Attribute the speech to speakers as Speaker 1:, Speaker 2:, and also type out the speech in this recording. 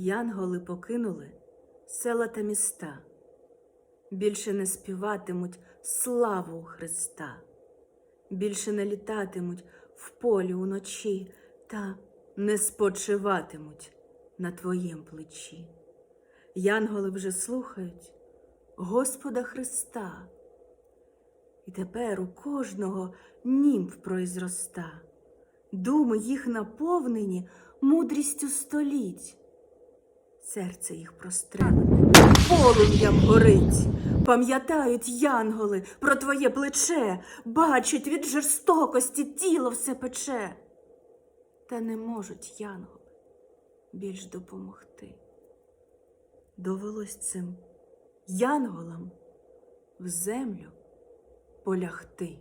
Speaker 1: Янголи покинули села та міста, більше не співатимуть славу Христа, більше не літатимуть в полі уночі та не спочиватимуть на твоїм плечі. Янголи вже слухають Господа Христа. І тепер у кожного німф произроста, думи їх наповнені мудрістю століть. Серце їх прострелене, полум'ям горить. Пам'ятають янголи про твоє плече, бачать від жорстокості тіло все пече. Та не можуть янголи більш допомогти. Довелось цим янголам в землю полягти.